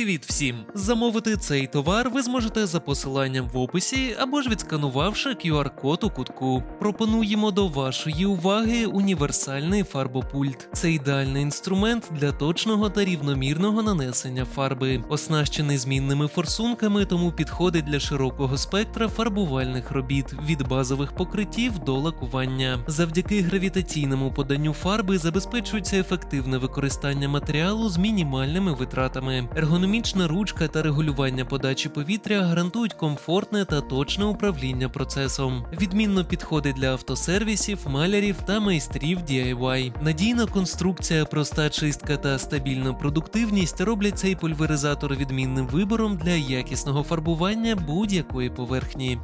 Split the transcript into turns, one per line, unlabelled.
Привіт всім! Замовити цей товар ви зможете за посиланням в описі або ж відсканувавши QR-код у кутку. Пропонуємо до вашої уваги універсальний фарбопульт. Це ідеальний інструмент для точного та рівномірного нанесення фарби, оснащений змінними форсунками, тому підходить для широкого спектра фарбувальних робіт від базових покриттів до лакування. Завдяки гравітаційному поданню фарби забезпечується ефективне використання матеріалу з мінімальними витратами. Ергономічна ручка та регулювання подачі повітря гарантують комфортне та точне управління процесом. Відмінно підходить для автосервісів, малярів та майстрів DIY. Надійна конструкція, проста чистка та стабільна продуктивність роблять цей пульверизатор відмінним вибором для якісного фарбування будь-якої поверхні.